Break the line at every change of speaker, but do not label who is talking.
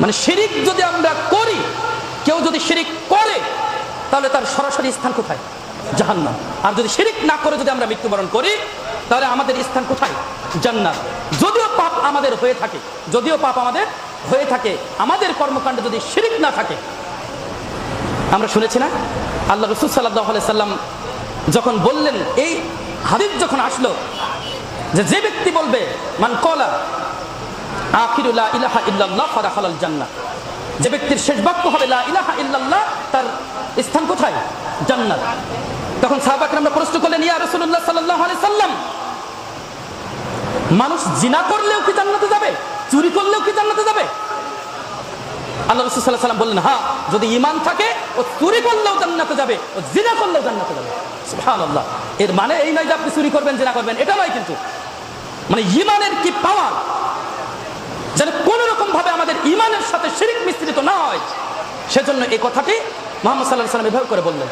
মানে শিরিক যদি আমরা করি, কেউ যদি শিরিক করে, তাহলে তার সরাসরি স্থান কোথায়? জাহান্নাম। আর যদি শিরিক না করে যদি আমরা মৃত্যুবরণ করি, তাহলে আমাদের স্থান কোথায়? জান্নাত। যদিও পাপ আমাদের হয়ে থাকে, যদিও পাপ আমাদের হয়ে থাকে, আমাদের কর্মকাণ্ডে যদি শিরিক না থাকে, আমরা শুনেছি না? আল্লাহ রসুল সাল্লাহ সাল্লাম যখন বললেন, এই হাদিস যখন আসলো, যে যে ব্যক্তি বলবে, মান কলা যে ব্যক্তির শেষ বাক্য হবে তার স্থান কোথায়? জান্নাত। তখন আমরা প্রশ্ন করলেন সাল্লাম, মানুষ জিনা করলেও কি জান্নাতে যাবে? চুরি করলেও কি জান্নাতে যাবে? আল্লাহ রসুল বললেন হ্যাঁ যদি ইমান থাকে, ও চুরি করলেও জান্নাতে যাবে, ও জিনা করলেও জান্নাতে যাবে। এর মানে এই নয় যে আপনি চুরি করবেন, জিনা করবেন, এটা নয় কিন্তু। মানে ইমানের কি পাওয়ার সেজন্য এই কথাটি মোহাম্মদ সাল্লাহ সাল্লাম এভাবে করে বললেন।